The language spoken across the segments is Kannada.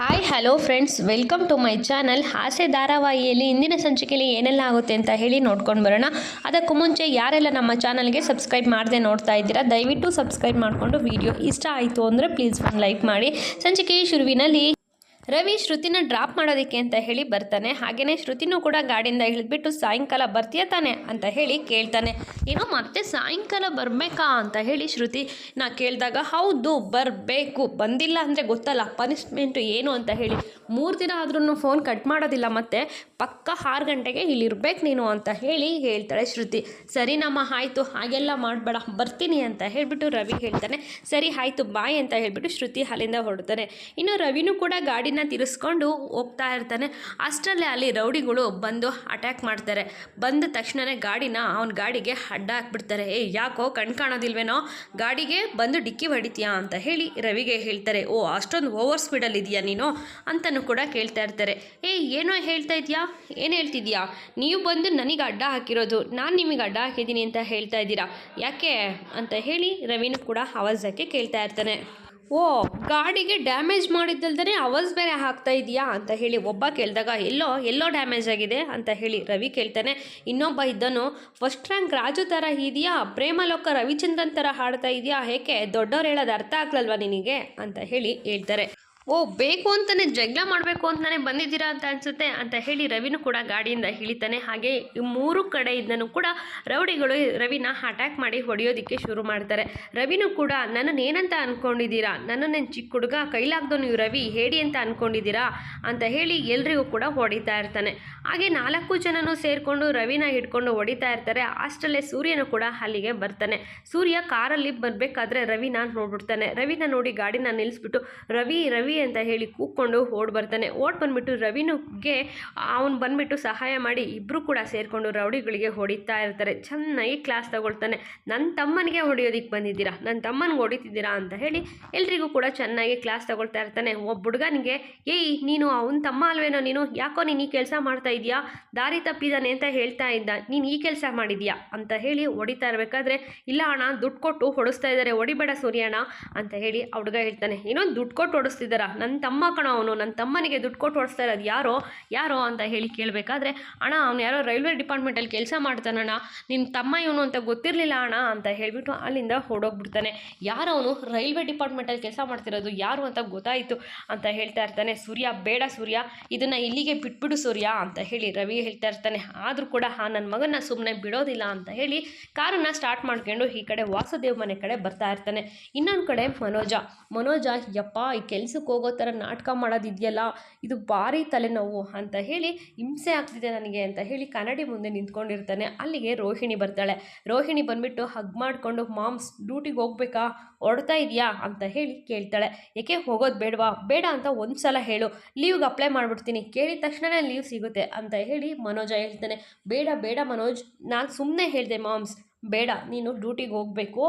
Hi hello friends welcome to my channel ಹಾಸ್ಯ ಧಾರಾವಾಹಿಯಲ್ಲಿ ಇಂದಿನ ಸಂಚಿಕೆಯಲ್ಲಿ ಏನೆಲ್ಲ ಆಗುತ್ತೆ ಅಂತ ಹೇಳಿ ನೋಡ್ಕೊಂಡು ಬರೋಣ. ಅದಕ್ಕೂ ಮುಂಚೆ ಯಾರೆಲ್ಲ ನಮ್ಮ ಚಾನಲ್ಗೆ ಸಬ್ಸ್ಕ್ರೈಬ್ ಮಾಡದೆ ನೋಡ್ತಾ ಇದ್ದೀರಾ, ದಯವಿಟ್ಟು ಸಬ್ಸ್ಕ್ರೈಬ್ ಮಾಡಿಕೊಂಡು ವಿಡಿಯೋ ಇಷ್ಟ ಆಯಿತು ಅಂದರೆ ಪ್ಲೀಸ್ ಒಂದು ಲೈಕ್ ಮಾಡಿ. ಸಂಚಿಕೆಯ ಶುರುವಿನಲ್ಲಿ ರವಿ ಶ್ರುತಿನ ಡ್ರಾಪ್ ಮಾಡೋದಕ್ಕೆ ಅಂತ ಹೇಳಿ ಬರ್ತಾನೆ. ಹಾಗೆಯೇ ಶ್ರುತಿನೂ ಕೂಡ ಗಾಡಿಯಿಂದ ಇಳಿದ್ಬಿಟ್ಟು ಸಾಯಂಕಾಲ ಬರ್ತೀಯ ತಾನೆ ಅಂತ ಹೇಳಿ ಕೇಳ್ತಾನೆ. ಏನೋ ಮತ್ತೆ ಸಾಯಂಕಾಲ ಬರಬೇಕಾ ಅಂತ ಹೇಳಿ ಶ್ರುತಿ, ನಾ ಕೇಳಿದಾಗ ಹೌದು, ಬರಬೇಕು. ಬಂದಿಲ್ಲ ಅಂದರೆ ಗೊತ್ತಲ್ಲ ಪನಿಷ್ಮೆಂಟು ಏನು ಅಂತ ಹೇಳಿ. ಮೂರು ದಿನ ಆದ್ರೂ ಫೋನ್ ಕಟ್ ಮಾಡೋದಿಲ್ಲ ಮತ್ತೆ ಪಕ್ಕ ಆರು ಗಂಟೆಗೆ ಇಲ್ಲಿರ್ಬೇಕು ನೀನು ಅಂತ ಹೇಳಿ ಹೇಳ್ತಾಳೆ ಶ್ರುತಿ. ಸರಿ ನಮ್ಮ, ಆಯಿತು, ಹಾಗೆಲ್ಲ ಮಾಡಬೇಡ, ಬರ್ತೀನಿ ಅಂತ ಹೇಳಿಬಿಟ್ಟು ರವಿ ಹೇಳ್ತಾನೆ. ಸರಿ, ಆಯಿತು, ಬಾಯ್ ಅಂತ ಹೇಳಿಬಿಟ್ಟು ಶ್ರುತಿ ಅಲ್ಲಿಂದ ಹೊರಡ್ತಾನೆ. ಇನ್ನು ರವಿನೂ ಕೂಡ ಗಾಡಿನ ತಿರ್ಸ್ಕೊಂಡು ಹೋಗ್ತಾ ಇರ್ತಾನೆ. ಅಷ್ಟರಲ್ಲೇ ಅಲ್ಲಿ ರೌಡಿಗಳು ಬಂದು ಅಟ್ಯಾಕ್ ಮಾಡ್ತಾರೆ. ಬಂದ ತಕ್ಷಣವೇ ಗಾಡಿನ ಅವನ ಗಾಡಿಗೆ ಅಡ್ಡ ಹಾಕ್ಬಿಡ್ತಾರೆ. ಏ, ಯಾಕೋ ಕಣ್ ಕಾಣೋದಿಲ್ವೇನೋ? ಗಾಡಿಗೆ ಬಂದು ಡಿಕ್ಕಿ ಹೊಡಿತೀಯಾ ಅಂತ ಹೇಳಿ ರವಿಗೆ ಹೇಳ್ತಾರೆ. ಓ, ಅಷ್ಟೊಂದು ಓವರ್ ಸ್ಪೀಡಲ್ಲಿ ಇದೆಯಾ ನೀನು? ಅಂತಲೂ ಕೂಡ ಕೇಳ್ತಾ ಇರ್ತಾರೆ. ಏ, ಏನೋ ಹೇಳ್ತಾ ಇದೆಯಾ? ಏನು ಹೇಳ್ತಿದ್ಯಾ? ನೀವು ಬಂದು ನನಗೆ ಅಡ್ಡ ಹಾಕಿರೋದು. ನಾನು ನಿಮಗೆ ಅಡ್ಡ ಹಾಕಿದ್ದೀನಿ ಅಂತ ಹೇಳ್ತಾ ಇದ್ದೀರಾ? ಯಾಕೆ? ಅಂತ ಹೇಳಿ ರವಿನೂ ಕೂಡ ಆವಾಜಕ್ಕೆ ಕೇಳ್ತಾ ಇರ್ತಾನೆ. ಓ. ಗಾಡಿಗೆ ಡ್ಯಾಮೇಜ್ ಮಾಡಿದ್ದಲ್ದೇ ಅವಾಜ್ ಬೇರೆ ಹಾಕ್ತಾ ಇದೆಯಾ ಅಂತ ಹೇಳಿ ಒಬ್ಬ ಕೇಳಿದಾಗ, ಎಲ್ಲೋ ಎಲ್ಲೋ ಡ್ಯಾಮೇಜ್ ಆಗಿದೆ ಅಂತ ಹೇಳಿ ರವಿ ಕೇಳ್ತಾನೆ. ಇನ್ನೊಬ್ಬ ಇದ್ದನು ಫಸ್ಟ್ ರ್ಯಾಂಕ್ ರಾಜು ಥರ ಇದೆಯಾ, ಪ್ರೇಮಲೋಕ ರವಿಚಂದ್ರನ್ ಥರ ಹಾಡ್ತಾ ಇದೆಯಾ, ಏಕೆ ದೊಡ್ಡವ್ರು ಹೇಳೋದು ಅರ್ಥ ಆಗ್ಲಲ್ವಾ ನಿನಗೆ? ಅಂತ ಹೇಳಿ ಹೇಳ್ತಾರೆ. ಓ, ಬೇಕು ಅಂತಾನೆ ಜಗಳ ಮಾಡಬೇಕು ಅಂತಾನೆ ಬಂದಿದ್ದೀರಾ ಅಂತ ಅನ್ಸುತ್ತೆ ಅಂತ ಹೇಳಿ ರವಿನೂ ಕೂಡ ಗಾಡಿಯಿಂದ ಇಳಿತಾನೆ ಹಾಗೆ ಮೂರು ಕಡೆಯಿಂದನೂ ಕೂಡ ರೌಡಿಗಳು ರವಿನ ಅಟ್ಯಾಕ್ ಮಾಡಿ ಹೊಡೆಯೋದಕ್ಕೆ ಶುರು ಮಾಡ್ತಾರೆ. ರವಿನೂ ಕೂಡ, ನನ್ನನ್ನು ಏನಂತ ಅನ್ಕೊಂಡಿದ್ದೀರಾ? ನನ್ನನ್ನು ಚಿಕ್ಕ ಹುಡುಗ ಕೈಲಾಗ್ದೋನು ನೀವು ರವಿ, ಹೇಳಿ ಅಂತ ಅನ್ಕೊಂಡಿದ್ದೀರಾ? ಅಂತ ಹೇಳಿ ಎಲ್ರಿಗೂ ಕೂಡ ಹೊಡಿತಾ ಇರ್ತಾನೆ. ಹಾಗೆ ನಾಲ್ಕು ಜನನು ಸೇರಿಕೊಂಡು ರವಿನ ಹಿಡ್ಕೊಂಡು ಹೊಡಿತಾ ಇರ್ತಾರೆ. ಅಷ್ಟರಲ್ಲೇ ಸೂರ್ಯನು ಕೂಡ ಅಲ್ಲಿಗೆ ಬರ್ತಾನೆ. ಸೂರ್ಯ ಕಾರಲ್ಲಿ ಬರಬೇಕಾದ್ರೆ ರವಿನ ನೋಡ್ಬಿಡ್ತಾನೆ. ರವಿನ ನೋಡಿ ಗಾಡಿನ ನಿಲ್ಲಿಸ್ಬಿಟ್ಟು ರವಿ ರವಿ ಅಂತ ಹೇಳಿ ಕೂಕ್ಕೊಂಡು ಓಡ್ ಬರ್ತಾನೆ. ಓಡ್ ಬಂದ್ಬಿಟ್ಟು ರವಿನುಗೆ ಅವನು ಬಂದ್ಬಿಟ್ಟು ಸಹಾಯ ಮಾಡಿ ಇಬ್ಬರು ಕೂಡ ಸೇರಿಕೊಂಡು ರೌಡಿಗಳಿಗೆ ಹೊಡಿತಾ ಇರ್ತಾರೆ. ಚೆನ್ನಾಗಿ ಕ್ಲಾಸ್ ತಗೊಳ್ತಾನೆ. ನನ್ನ ತಮ್ಮನಿಗೆ ಹೊಡೆಯೋದಿಕ್ಕೆ ಬಂದಿದ್ದೀರಾ? ನನ್ನ ತಮ್ಮನಿಗೆ ಹೊಡಿತಿದ್ದೀರಾ? ಅಂತ ಹೇಳಿ ಎಲ್ರಿಗೂ ಕೂಡ ಚೆನ್ನಾಗಿ ಕ್ಲಾಸ್ ತಗೊಳ್ತಾ ಇರ್ತಾನೆ. ಒಬ್ಬ ಹುಡುಗನಿಗೆ, ಏಯ್, ನೀನು ಅವನ ತಮ್ಮ ಅಲ್ವೇನೋ ನೀನು? ಯಾಕೋ ನೀನು ಈ ಕೆಲಸ ಮಾಡ್ತಾ ಇದೀಯಾ? ದಾರಿ ತಪ್ಪಿದ್ದಾನೆ ಅಂತ ಹೇಳ್ತಾ ಇದ್ದ. ನೀನು ಈ ಕೆಲಸ ಮಾಡಿದೀಯಾ? ಅಂತ ಹೇಳಿ ಹೊಡಿತಾ ಇರಬೇಕಾದ್ರೆ, ಇಲ್ಲ ಅಣ್ಣ, ದುಡ್ಡು ಕೊಟ್ಟು ಹೊಡಿಸ್ತಾ ಇದ್ದಾರೆ ಹೊಡಿಬೇಡ ಸೂರ್ಯಣ್ಣ, ಅಂತ ಹೇಳಿ ಆ ಹುಡುಗ ಹೇಳ್ತಾನೆ. ಏನೋ ದುಡ್ಡು ಕೊಟ್ಟು ಹೊಡಿಸ್ತಿದ್ದಾರ ನನ್ನ ತಮ್ಮ ಕಣ ಅವನು ನನ್ನ ತಮ್ಮನಿಗೆ ದುಡ್ಡು ಕೊಟ್ಟು ಓಡಿಸ್ತಾ ಇರೋದು ಯಾರೋ ಯಾರೋ ಅಂತ ಹೇಳಿ ಕೇಳಬೇಕಾದ್ರೆ, ಅಣ್ಣ, ಅವ್ನು ಯಾರೋ ರೈಲ್ವೆ ಡಿಪಾರ್ಟ್ಮೆಂಟಲ್ಲಿ ಕೆಲಸ ಮಾಡ್ತಾನಣ್ಣ ನಿನ್ನ ತಮ್ಮ ಇವನು ಅಂತ ಗೊತ್ತಿರಲಿಲ್ಲ ಅಣ್ಣ, ಅಂತ ಹೇಳಿಬಿಟ್ಟು ಅಲ್ಲಿಂದ ಹೊಡೋಗ್ಬಿಡ್ತಾನೆ. ಯಾರು ಅವನು? ರೈಲ್ವೆ ಡಿಪಾರ್ಟ್ಮೆಂಟಲ್ಲಿ ಕೆಲಸ ಮಾಡ್ತಿರೋದು ಯಾರು ಅಂತ ಗೊತ್ತಾಯಿತು ಅಂತ ಹೇಳ್ತಾ ಇರ್ತಾನೆ. ಸೂರ್ಯ, ಬೇಡ ಸೂರ್ಯ, ಇದನ್ನು ಇಲ್ಲಿಗೆ ಬಿಟ್ಬಿಡು ಸೂರ್ಯ ಅಂತ ಹೇಳಿ ರವಿ ಹೇಳ್ತಾ ಇರ್ತಾನೆ. ಆದರೂ ಕೂಡ ಆ ನನ್ನ ಮಗನ ಸುಮ್ಮನೆ ಬಿಡೋದಿಲ್ಲ ಅಂತ ಹೇಳಿ ಕಾರನ್ನು ಸ್ಟಾರ್ಟ್ ಮಾಡ್ಕೊಂಡು ಈ ಕಡೆ ವಾಸುದೇವ್ ಮನೆ ಕಡೆ ಬರ್ತಾ ಇರ್ತಾನೆ. ಇನ್ನೊಂದು ಕಡೆ ಮನೋಜ. ಮನೋಜ, ಯಪ್ಪ, ಈ ಕೆಲ್ಸಕ್ಕೆ ಹೋಗೋ ಥರ ನಾಟಕ ಮಾಡೋದಿದೆಯಲ್ಲ, ಇದು ಭಾರಿ ತಲೆನೋವು ಅಂತ ಹೇಳಿ ಹಿಂಸೆ ಆಗ್ತಿದೆ ನನಗೆ ಅಂತ ಹೇಳಿ ಕನ್ನಡಿ ಮುಂದೆ ನಿಂತ್ಕೊಂಡಿರ್ತಾನೆ. ಅಲ್ಲಿಗೆ ರೋಹಿಣಿ ಬರ್ತಾಳೆ. ರೋಹಿಣಿ ಬಂದ್ಬಿಟ್ಟು ಹಗ್ ಮಾಡಿಕೊಂಡು ಮಾಮ್ಸ್ ಡ್ಯೂಟಿಗೆ ಹೋಗ್ಬೇಕಾ? ಹೊಡ್ತಾ ಇದೆಯಾ? ಅಂತ ಹೇಳಿ ಕೇಳ್ತಾಳೆ. ಏಕೆ ಹೋಗೋದು ಬೇಡವಾ? ಬೇಡ ಅಂತ ಒಂದು ಸಲ ಹೇಳು. ಲೀವ್ಗೆ ಅಪ್ಲೈ ಮಾಡಿಬಿಡ್ತೀನಿ. ಕೇಳಿದ ತಕ್ಷಣನೇ ಲೀವ್ ಸಿಗುತ್ತೆ ಅಂತ ಹೇಳಿ ಮನೋಜ ಹೇಳ್ತಾನೆ. ಬೇಡ ಬೇಡ ಮನೋಜ್. ನಾನು ಸುಮ್ಮನೆ ಹೇಳಿದೆ ಮಾಮ್ಸ್. ಬೇಡ, ನೀನು ಡ್ಯೂಟಿಗೆ ಹೋಗಬೇಕು.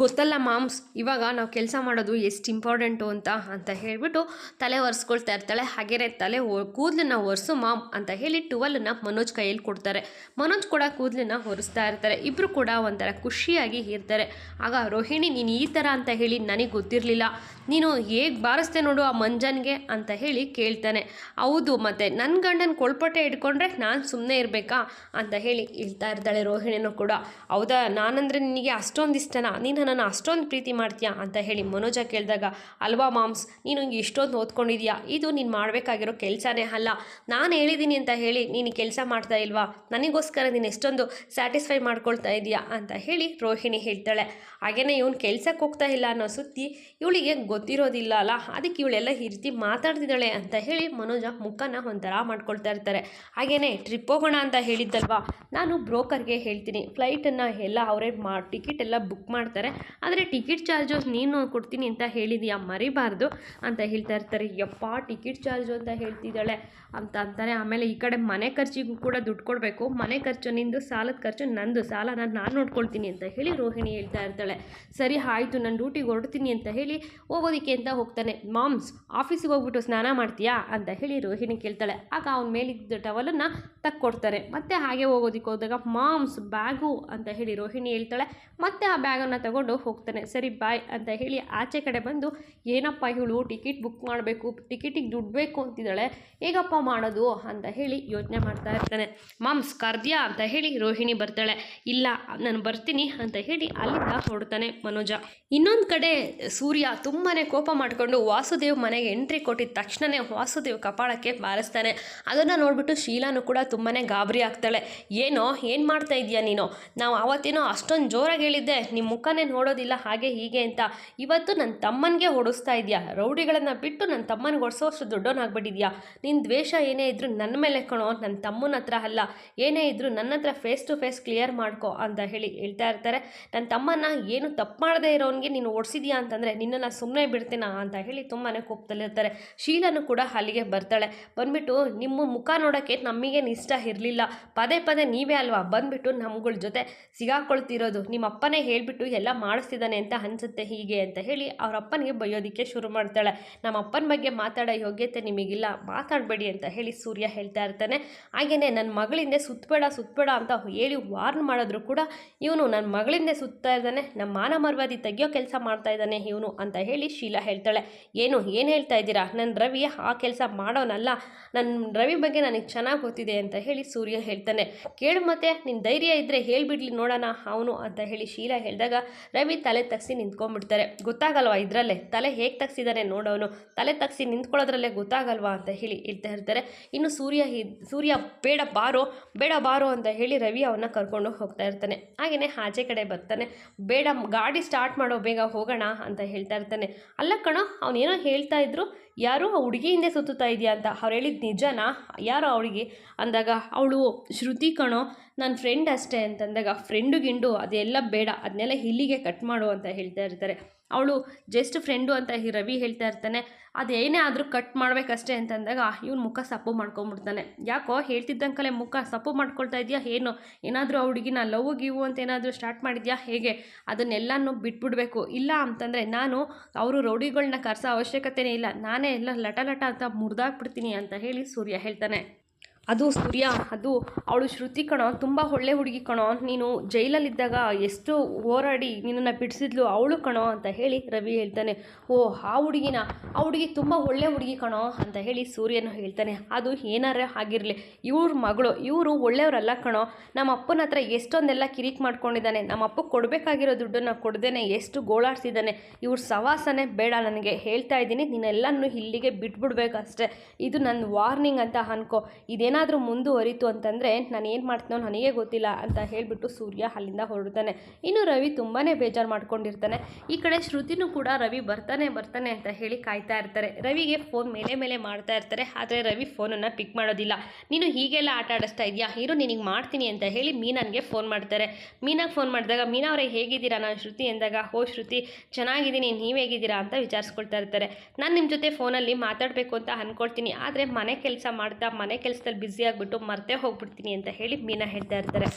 ಗೊತ್ತಲ್ಲ ಮಾಮ್ಸ್, ಇವಾಗ ನಾವು ಕೆಲಸ ಮಾಡೋದು ಎಷ್ಟು ಇಂಪಾರ್ಟೆಂಟು ಅಂತ ಅಂತ ಹೇಳಿಬಿಟ್ಟು ತಲೆ ಒರೆಸ್ಕೊಳ್ತಾ ಇರ್ತಾಳೆ. ಹಾಗೆಯೇ ತಲೆ ಕೂದಲನ್ನ ಒರೆಸು ಮಾಮ್ ಅಂತ ಹೇಳಿ ಟುವಲನ್ನು ಮನೋಜ್ ಕೈಯಲ್ಲಿ ಕೊಡ್ತಾರೆ. ಮನೋಜ್ ಕೂಡ ಕೂದಲನ್ನ ಒರೆಸ್ತಾ ಇರ್ತಾರೆ. ಇಬ್ಬರು ಕೂಡ ಒಂಥರ ಖುಷಿಯಾಗಿ ಇರ್ತಾರೆ. ಆಗ ರೋಹಿಣಿ, ನೀನು ಈ ಥರ ಅಂತ ಹೇಳಿ ನನಗೆ ಗೊತ್ತಿರಲಿಲ್ಲ. ನೀನು ಹೇಗೆ ಬಾರಿಸ್ತೆ ನೋಡು ಆ ಮಂಜನ್ಗೆ ಅಂತ ಹೇಳಿ ಕೇಳ್ತಾನೆ. ಹೌದು, ಮತ್ತು ನನ್ನ ಗಂಡನ ಕೊಳ್ಪಟ್ಟೆ ಇಟ್ಕೊಂಡ್ರೆ ನಾನು ಸುಮ್ಮನೆ ಇರಬೇಕಾ? ಅಂತ ಹೇಳಿ ಹೇಳ್ತಾ ಇರ್ತಾಳೆ ರೋಹಿಣಿನೂ ಕೂಡ. ಹೌದಾ? ನಾನಂದರೆ ನಿನಗೆ ಅಷ್ಟೊಂದು ಇಷ್ಟನಾ? ನೀನು ನನ್ನನ್ನು ಅಷ್ಟೊಂದು ಪ್ರೀತಿ ಮಾಡ್ತೀಯಾ ಅಂತ ಹೇಳಿ ಮನೋಜ ಕೇಳಿದಾಗ, ಅಲ್ವಾ ಮಾಮ್ಸ್, ನೀನು ಇಷ್ಟೊಂದು ಓದ್ಕೊಂಡಿದ್ಯಾ? ಇದು ನೀನು ಮಾಡಬೇಕಾಗಿರೋ ಕೆಲಸನೇ ಅಲ್ಲ. ನಾನು ಹೇಳಿದ್ದೀನಿ ಅಂತ ಹೇಳಿ ನೀನು ಕೆಲಸ ಮಾಡ್ತಾ ಇಲ್ವಾ? ನನಗೋಸ್ಕರ ನೀನು ಎಷ್ಟೊಂದು ಸ್ಯಾಟಿಸ್ಫೈ ಮಾಡ್ಕೊಳ್ತಾ ಇದೆಯಾ? ಅಂತ ಹೇಳಿ ರೋಹಿಣಿ ಹೇಳ್ತಾಳೆ. ಹಾಗೆಯೇ ಇವನು ಕೆಲ್ಸಕ್ಕೆ ಹೋಗ್ತಾ ಇಲ್ಲ ಅನ್ನೋ ಸುದ್ದಿ ಇವಳಿಗೆ ಗೊತ್ತಿರೋದಿಲ್ಲ ಅಲ್ಲ. ಅದಕ್ಕೆ ಇವಳೆಲ್ಲ ಈ ರೀತಿ ಮಾತಾಡ್ತಿದ್ದಾಳೆ ಅಂತ ಹೇಳಿ ಮನೋಜ ಮುಖನ ಒಂಥರ ಮಾಡ್ಕೊಳ್ತಾ ಇರ್ತಾರೆ. ಹಾಗೆಯೇ ಟ್ರಿಪ್ ಹೋಗೋಣ ಅಂತ ಹೇಳಿದ್ದಲ್ವಾ? ನಾನು ಬ್ರೋಕರ್ಗೆ ಹೇಳ್ತೀನಿ. ಫ್ಲೈಟನ್ನು ಎಲ್ಲ ಅವರೇ ಮಾ, ಟಿಕೆಟ್ ಎಲ್ಲ ಬುಕ್ ಮಾಡ್ತಾರೆ. ಆದರೆ ಟಿಕೆಟ್ ಚಾರ್ಜು ನೀನು ಕೊಡ್ತೀನಿ ಅಂತ ಹೇಳಿದೀಯಾ? ಮರಿಬಾರ್ದು, ಅಂತ ಹೇಳ್ತಾ ಇರ್ತಾರೆ. ಯಪ್ಪ, ಟಿಕೆಟ್ ಚಾರ್ಜು ಅಂತ ಹೇಳ್ತಿದ್ದಾಳೆ, ಅಂತ ಅಂತಾರೆ. ಆಮೇಲೆ ಈ ಕಡೆ ಮನೆ ಖರ್ಚಿಗೂ ಕೂಡ ದುಡ್ಡು ಕೊಡಬೇಕು. ಮನೆ ಖರ್ಚು ನಿಂದು, ಸಾಲದ ಖರ್ಚು ನಂದು ಸಾಲ ನಾನು ನೋಡ್ಕೊಳ್ತೀನಿ ಅಂತ ಹೇಳಿ ರೋಹಿಣಿ ಹೇಳ್ತಾ ಇರ್ತಾಳೆ. ಸರಿ, ಆಯಿತು, ನಾನು ಡ್ಯೂಟಿಗೆ ಹೊರಡ್ತೀನಿ ಅಂತ ಹೇಳಿ ಹೋಗೋದಕ್ಕೆ ಅಂತ ಹೋಗ್ತಾನೆ. ಮಾಮ್ಸ್, ಆಫೀಸಿಗೆ ಹೋಗ್ಬಿಟ್ಟು ಸ್ನಾನ ಮಾಡ್ತೀಯಾ? ಅಂತ ಹೇಳಿ ರೋಹಿಣಿ ಕೇಳ್ತಾಳೆ. ಆಗ ಅವ್ನ ಮೇಲಿದ್ದ ಟವಲನ್ನು ತಕ್ಕೊಡ್ತಾರೆ. ಮತ್ತೆ ಹಾಗೆ ಹೋಗೋದಕ್ಕೆ ಹೋದಾಗ, ಮಾಮ್ಸ್, ಬ್ಯಾಗು, ಅಂತ ಹೇಳಿ ರೋಹಿಣಿ ಹೇಳ್ತಾಳೆ. ಮತ್ತೆ ಆ ಬ್ಯಾಗನ್ನು ತಗೊಂಡು ತಗೊಂಡು ಹೋಗ್ತಾನೆ. ಸರಿ, ಬಾಯ್ ಅಂತ ಹೇಳಿ ಆಚೆ ಕಡೆ ಬಂದು, ಏನಪ್ಪ ಇವಳು ಟಿಕೆಟ್ ಬುಕ್ ಮಾಡಬೇಕು, ಟಿಕೆಟಿಗೆ ದುಡ್ಡು ಬೇಕು ಅಂತಿದ್ದಾಳೆ. ಹೇಗಪ್ಪ ಮಾಡೋದು ಅಂತ ಹೇಳಿ ಯೋಚನೆ ಮಾಡ್ತಾ ಇರ್ತಾನೆ. ಮಾಮ್ಸ್ ಕರ್ದ್ಯಾ ಅಂತ ಹೇಳಿ ರೋಹಿಣಿ ಬರ್ತಾಳೆ. ಇಲ್ಲ, ನಾನು ಬರ್ತೀನಿ ಅಂತ ಹೇಳಿ ಅಲ್ಲಿಂದ ಹೊರಡ್ತಾನೆ ಮನೋಜ. ಇನ್ನೊಂದು ಕಡೆ ಸೂರ್ಯ ತುಂಬಾ ಕೋಪ ಮಾಡಿಕೊಂಡು ವಾಸುದೇವ್ ಮನೆಗೆ ಎಂಟ್ರಿ ಕೊಟ್ಟಿದ್ದ ತಕ್ಷಣವೇ ವಾಸುದೇವ್ ಕಪಾಳಕ್ಕೆ ಬಾರಿಸ್ತಾನೆ. ಅದನ್ನು ನೋಡ್ಬಿಟ್ಟು ಶೀಲಾನು ಕೂಡ ತುಂಬಾ ಗಾಬರಿ ಆಗ್ತಾಳೆ. ಏನೋ, ಏನು ಮಾಡ್ತಾ ಇದೀಯ ನೀನು? ನಾವು ಅವತ್ತೇನೋ ಅಷ್ಟೊಂದು ಜೋರಾಗಿ ಹೇಳಿದ್ದೆ ನಿಮ್ಮ ಮುಖನೇ ನೋಡೋದಿಲ್ಲ, ಹಾಗೆ ಹೀಗೆ ಅಂತ. ಇವತ್ತು ನನ್ನ ತಮ್ಮನಿಗೆ ಹೊಡಿಸ್ತಾ ಇದೆಯಾ? ರೌಡಿಗಳನ್ನು ಬಿಟ್ಟು ನನ್ನ ತಮ್ಮನಿಗೆ ಹೊಡ್ಸೋ ಅಷ್ಟು ದೊಡ್ಡವನಾಗ್ಬಿಟ್ಟಿದ್ಯಾ? ನಿನ್ನ ದ್ವೇಷ ಏನೇ ಇದ್ರೂ ನನ್ನ ಮೇಲೆ ಕಣೋ ನನ್ನ ತಮ್ಮನ ಹತ್ರ ಅಲ್ಲ. ಏನೇ ಇದ್ರೂ ನನ್ನ ಹತ್ರ ಫೇಸ್ ಟು ಫೇಸ್ ಕ್ಲಿಯರ್ ಮಾಡ್ಕೋ ಅಂತ ಹೇಳಿ ಹೇಳ್ತಾ ಇರ್ತಾರೆ. ನನ್ನ ತಮ್ಮನ ಏನು ತಪ್ಪು ಮಾಡದೇ ಇರೋನಿಗೆ ನೀನು ಓಡಿಸಿದ್ಯಾ ಅಂತಂದರೆ ನಿನ್ನನ್ನು ಸುಮ್ಮನೆ ಬಿಡ್ತೀನಾ ಅಂತ ಹೇಳಿ ತುಂಬಾ ಕೋಪದಲ್ಲಿರ್ತಾರೆ ಶೀಲನು ಕೂಡ ಅಲ್ಲಿಗೆ ಬರ್ತಾಳೆ. ಬಂದ್ಬಿಟ್ಟು ನಿಮ್ಮ ಮುಖ ನೋಡೋಕ್ಕೆ ನಮಗೇನು ಇಷ್ಟ ಇರಲಿಲ್ಲ. ಪದೇ ಪದೇ ನೀವೇ ಅಲ್ವಾ? ಬಂದ್ಬಿಟ್ಟು ನಮ್ಗಳ ಜೊತೆ ಸಿಗಾಕೊಳ್ತಿರೋದು. ನಿಮ್ಮ ಅಪ್ಪನೇ ಹೇಳಿಬಿಟ್ಟು ಮಾಡಿಸ್ತಿದ್ದಾನೆ ಅಂತ ಅನಿಸುತ್ತೆ ಹೀಗೆ ಅಂತ ಹೇಳಿ ಅವ್ರ ಅಪ್ಪನಿಗೆ ಬೈಯೋದಕ್ಕೆ ಶುರು ಮಾಡ್ತಾಳೆ. ನಮ್ಮ ಅಪ್ಪನ ಬಗ್ಗೆ ಮಾತಾಡೋ ಯೋಗ್ಯತೆ ನಿಮಗಿಲ್ಲ, ಮಾತಾಡಬೇಡಿ ಅಂತ ಹೇಳಿ ಸೂರ್ಯ ಹೇಳ್ತಾ ಇರ್ತಾನೆ. ಹಾಗೆಯೇ ನನ್ನ ಮಗಳಿಂದ ಸುತ್ತಬೇಡ ಸುತ್ತಬೇಡ ಅಂತ ಹೇಳಿ ವಾರ್ನ್ ಮಾಡಿದ್ರು ಕೂಡ ಇವನು ನನ್ನ ಮಗಳಿಂದೆ ಸುತ್ತಾ ಇದ್ದಾನೆ ನಮ್ಮ ಮಾನ ಮರ್ವಾದಿ ತೆಗಿಯೋ ಕೆಲಸ ಮಾಡ್ತಾ ಇದ್ದಾನೆ ಇವನು ಅಂತ ಹೇಳಿ ಶೀಲಾ ಹೇಳ್ತಾಳೆ. ಏನು ಏನು ಹೇಳ್ತಾ ಇದ್ದೀರಾ? ನನ್ನ ರವಿ ಆ ಕೆಲಸ ಮಾಡೋನಲ್ಲ ನನ್ನ ರವಿ ಬಗ್ಗೆ ನನಗೆ ಚೆನ್ನಾಗಿ ಗೊತ್ತಿದೆ ಅಂತ ಹೇಳಿ ಸೂರ್ಯ ಹೇಳ್ತಾನೆ. ಕೇಳು ಮತ್ತೆ ನಿನ್ನ ಧೈರ್ಯ ಇದ್ದರೆ ಹೇಳಿಬಿಡ್ಲಿ ನೋಡೋಣ, ಅವನು ಅಂತ ಹೇಳಿ ಶೀಲಾ ಹೇಳಿದಾಗ ರವಿ ತಲೆ ತಗ್ಸಿ ನಿಂತ್ಕೊಂಡ್ಬಿಡ್ತಾರೆ. ಗೊತ್ತಾಗಲ್ವಾ ಇದರಲ್ಲೇ? ತಲೆ ಹೇಗೆ ತಗ್ಸಿದ್ದಾನೆ ನೋಡೋನು? ತಲೆ ತಗ್ಸಿ ನಿಂತ್ಕೊಳ್ಳೋದ್ರಲ್ಲೇ ಗೊತ್ತಾಗಲ್ವಾ ಅಂತ ಹೇಳಿ ಇರ್ತಾ ಇರ್ತಾರೆ. ಇನ್ನು ಸೂರ್ಯ ಸೂರ್ಯ ಬೇಡ ಬಾರೋ ಬೇಡ ಬಾರೋ ಅಂತ ಹೇಳಿ ರವಿ ಅವನ್ನ ಕರ್ಕೊಂಡು ಹೋಗ್ತಾ ಇರ್ತಾನೆ. ಹಾಗೆಯೇ ಆಚೆ ಕಡೆ ಬರ್ತಾನೆ. ಬೇಡ, ಗಾಡಿ ಸ್ಟಾರ್ಟ್ ಮಾಡೋ ಬೇಗ ಹೋಗೋಣ ಅಂತ ಹೇಳ್ತಾ ಇರ್ತಾನೆ. ಅಲ್ಲ ಕಣ ಅವನೇನೋ ಹೇಳ್ತಾ ಇದ್ರು, ಯಾರು ಆ ಹುಡುಗಿ ಹಿಂದೆ ಸುತ್ತುತ್ತಾ ಇದೆಯಾ ಅಂತ. ಅವ್ರು ಹೇಳಿದ ನಿಜನಾ? ಯಾರೋ ಅವಳಿಗೆ? ಅಂದಾಗ ಅವಳು, ಶ್ರುತಿ ಕಣೋ ನನ್ನ ಫ್ರೆಂಡ್ ಅಷ್ಟೇ ಅಂತಂದಾಗ ಫ್ರೆಂಡು ಗಿಂಡು ಅದೆಲ್ಲ ಬೇಡ ಅದನ್ನೆಲ್ಲ ಇಲ್ಲಿಗೆ ಕಟ್ ಮಾಡು ಅಂತ ಹೇಳ್ತಾ ಇರ್ತಾರೆ. ಅವಳು ಜಸ್ಟ್ ಫ್ರೆಂಡು ಅಂತ ರವಿ ಹೇಳ್ತಾ ಇರ್ತಾನೆ ಅದೇನೇ ಆದರೂ ಕಟ್ ಮಾಡಬೇಕಷ್ಟೇ ಅಂತಂದಾಗ ಇವ್ನು ಮುಖ ಸಪ್ಪು ಮಾಡ್ಕೊಂಬಿಡ್ತಾನೆ. ಯಾಕೋ ಹೇಳ್ತಿದ್ದಂಕಲೆ ಮುಖ ಸಪ್ಪು ಮಾಡ್ಕೊಳ್ತಾ ಇದೆಯಾ ಏನು, ಏನಾದರೂ ಹುಡುಗಿನ ಲವ್ ಗಿವು ಅಂತ ಏನಾದರೂ ಸ್ಟಾರ್ಟ್ ಮಾಡಿದ್ಯಾ ಹೇಗೆ, ಅದನ್ನೆಲ್ಲನೂ ಬಿಟ್ಬಿಡ್ಬೇಕು. ಇಲ್ಲ ಅಂತಂದರೆ ನಾನು ಅವರು ರೌಡಿಗಳನ್ನ ಕರೆಸೋ ಅವಶ್ಯಕತೆನೇ ಇಲ್ಲ, ನಾನೇ ಎಲ್ಲ ಲಟ ಲಟ ಅಂತ ಮುರಿದಾಕ್ಬಿಡ್ತೀನಿ ಅಂತ ಹೇಳಿ ಸೂರ್ಯ ಹೇಳ್ತಾನೆ. ಅದು ಸೂರ್ಯ, ಅದು ಅವಳು ಶ್ರುತಿ ಕಣೋ, ತುಂಬ ಒಳ್ಳೆ ಹುಡುಗಿ ಕಣೋ. ನೀನು ಜೈಲಲ್ಲಿದ್ದಾಗ ಎಷ್ಟು ಹೋರಾಡಿ ನಿನ್ನನ್ನು ಬಿಡಿಸಿದ್ಲು ಅವಳು ಕಣೋ ಅಂತ ಹೇಳಿ ರವಿ ಹೇಳ್ತಾನೆ. ಓ, ಆ ಹುಡುಗಿನ, ಆ ಹುಡುಗಿ ತುಂಬ ಒಳ್ಳೆ ಹುಡುಗಿ ಕಣೋ ಅಂತ ಹೇಳಿ ಸೂರ್ಯನು ಹೇಳ್ತಾನೆ. ಅದು ಏನಾರ ಆಗಿರಲಿ. ಇವ್ರ ಮಗಳು, ಇವರು ಒಳ್ಳೆಯವರಲ್ಲ ಕಣೋ. ನಮ್ಮ ಅಪ್ಪನ ಹತ್ರ ಎಷ್ಟೊಂದೆಲ್ಲ ಕಿರಿಕ್ ಮಾಡ್ಕೊಂಡಿದ್ದಾನೆ. ನಮ್ಮ ಅಪ್ಪ ಕೊಡಬೇಕಾಗಿರೋ ದುಡ್ಡನ್ನು ಕೊಡ್ದೇನೆ ಎಷ್ಟು ಗೋಳಾಡ್ಸಿದ್ದಾನೆ. ಇವ್ರ ಸವಾಸನೆ ಬೇಡ ನನಗೆ. ಹೇಳ್ತಾ ಇದ್ದೀನಿ, ನೀನೆಲ್ಲನೂ ಇಲ್ಲಿಗೆ ಬಿಟ್ಬಿಡ್ಬೇಕಷ್ಟೇ ಇದು ನನ್ನ ವಾರ್ನಿಂಗ್ ಅಂತ ಅನ್ಕೋ. ಇದೇನಾದರೂ ಮುಂದುವರಿತು ಅಂತಂದರೆ, ನಾನು ಏನು ಮಾಡ್ತೀನೋ ನನಗೆ ಗೊತ್ತಿಲ್ಲ ಅಂತ ಹೇಳಿಬಿಟ್ಟು ಸೂರ್ಯ ಅಲ್ಲಿಂದ ಹೊರಡ್ತಾನೆ. ಇನ್ನು ರವಿ ತುಂಬಾ ಬೇಜಾರು ಮಾಡ್ಕೊಂಡಿರ್ತಾನೆ. ಈ ಕಡೆ ಶ್ರುತಿನೂ ಕೂಡ ರವಿ ಬರ್ತಾನೆ ಬರ್ತಾನೆ ಅಂತ ಹೇಳಿ ಕಾಯ್ತಾ ಇರ್ತಾರೆ. ರವಿಗೆ ಫೋನ್ ಮೇಲೆ ಮೇಲೆ ಮಾಡ್ತಾ ಇರ್ತಾರೆ, ಆದರೆ ರವಿ ಫೋನನ್ನು ಪಿಕ್ ಮಾಡೋದಿಲ್ಲ. ನೀನು ಹೀಗೆಲ್ಲ ಆಟ ಆಡಿಸ್ತಾ ಇದೆಯಾ? ಇರು ನಿನಗೆ ಮಾಡ್ತೀನಿ ಅಂತ ಹೇಳಿ ಮೀನನ್ಗೆ ಫೋನ್ ಮಾಡ್ತಾರೆ. ಮೀನಾಗೆ ಫೋನ್ ಮಾಡಿದಾಗ, ಮೀನಾ ಅವರೇ, ಹೇಗಿದ್ದೀರಾ? ನಾನು ಶ್ರುತಿ ಎಂದಾಗ, ಹೋ ಶ್ರುತಿ, ಚೆನ್ನಾಗಿದ್ದೀನಿ, ನೀವು ಹೇಗಿದ್ದೀರಾ? ಅಂತ ವಿಚಾರಿಸ್ಕೊಳ್ತಾ ಇರ್ತಾರೆ. ನಾನು ನಿಮ್ಮ ಜೊತೆ ಫೋನಲ್ಲಿ ಮಾತಾಡಬೇಕು ಅಂತ ಅಂದ್ಕೊಳ್ತೀನಿ ಆದರೆ ಮನೆ ಕೆಲಸ ಮಾಡ್ತಾ, ಮನೆ ಕೆಲಸದಲ್ಲಿ ಬ್ಯುಸಿ ಆಗಿಬಿಟ್ಟು ಮರ್ತೇ ಹೋಗ್ಬಿಡ್ತೀನಿ ಅಂತ ಹೇಳಿ ಮೀನಾ ಹೇಳ್ತಾ ಇರ್ತಾರೆ.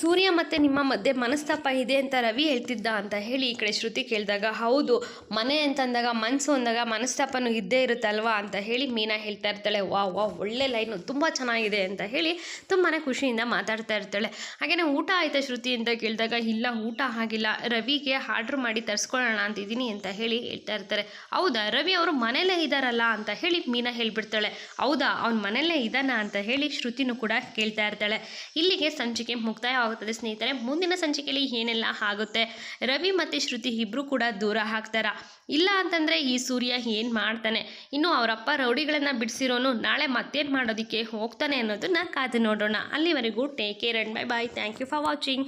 ಸೂರ್ಯ ಮತ್ತು ನಿಮ್ಮ ಮಧ್ಯೆ ಮನಸ್ತಾಪ ಇದೆ ಅಂತ ರವಿ ಹೇಳ್ತಿದ್ದ ಅಂತ ಹೇಳಿ ಈ ಕಡೆ ಶ್ರುತಿ ಕೇಳಿದಾಗ, ಹೌದು, ಮನೆ ಅಂತಂದಾಗ ಮನಸ್ಸು ಅಂದಾಗ ಮನಸ್ತಾಪನೂ ಇದ್ದೇ ಇರುತ್ತಲ್ವಾ? ಅಂತ ಹೇಳಿ ಮೀನಾ ಹೇಳ್ತಾ ಇರ್ತಾಳೆ ವಾ ವಾ ಒಳ್ಳೆ ಲೈನು, ತುಂಬ ಚೆನ್ನಾಗಿದೆ ಅಂತ ಹೇಳಿ ತುಂಬಾ ಖುಷಿಯಿಂದ ಮಾತಾಡ್ತಾ ಇರ್ತಾಳೆ. ಹಾಗೆಯೇ ಊಟ ಆಯ್ತಾ ಶ್ರುತಿ ಅಂತ ಕೇಳಿದಾಗ, ಇಲ್ಲ, ಊಟ ಆಗಿಲ್ಲ, ರವಿಗೆ ಆರ್ಡ್ರ್ ಮಾಡಿ ತರಿಸ್ಕೊಳ್ಳೋಣ ಅಂತಿದ್ದೀನಿ ಅಂತ ಹೇಳಿ ಹೇಳ್ತಾ ಇರ್ತಾರೆ. ಹೌದಾ, ರವಿ ಅವರು ಮನೆಯಲ್ಲೇ ಇದ್ದಾರಲ್ಲ ಅಂತ ಹೇಳಿ ಮೀನಾ ಹೇಳ್ಬಿಡ್ತಾಳೆ. ಹೌದಾ, ಅವ್ನ ಮನೆಯಲ್ಲೇ ಇದ್ದಾನ ಅಂತ ಹೇಳಿ ಶ್ರುತಿನೂ ಕೂಡ ಕೇಳ್ತಾ ಇರ್ತಾಳೆ. ಇಲ್ಲಿಗೆ ಸಂಚಿಕೆ ಮುಕ್ತಾಯ ಆಗುತ್ತದೆ ಸ್ನೇಹಿತರೆ, ಮುಂದಿನ ಸಂಚಿಕೆಯಲ್ಲಿ ಏನೆಲ್ಲ ಆಗುತ್ತೆ? ರವಿ ಮತ್ತು ಶ್ರುತಿ ಇಬ್ಬರು ಕೂಡ ದೂರ ಹಾಕ್ತಾರ ಇಲ್ಲ ಅಂತಂದರೆ ಈ ಸೂರ್ಯ ಏನು ಮಾಡ್ತಾನೆ? ಇನ್ನು ಅವರಪ್ಪ ರೌಡಿಗಳನ್ನು ಬಿಡಿಸಿರೋನು ನಾಳೆ ಮತ್ತೇನು ಮಾಡೋದಕ್ಕೆ ಹೋಗ್ತಾನೆ ಅನ್ನೋದನ್ನ ಕಾದು ನೋಡೋಣ. ಅಲ್ಲಿವರೆಗೂ take care and bye bye thank you for watching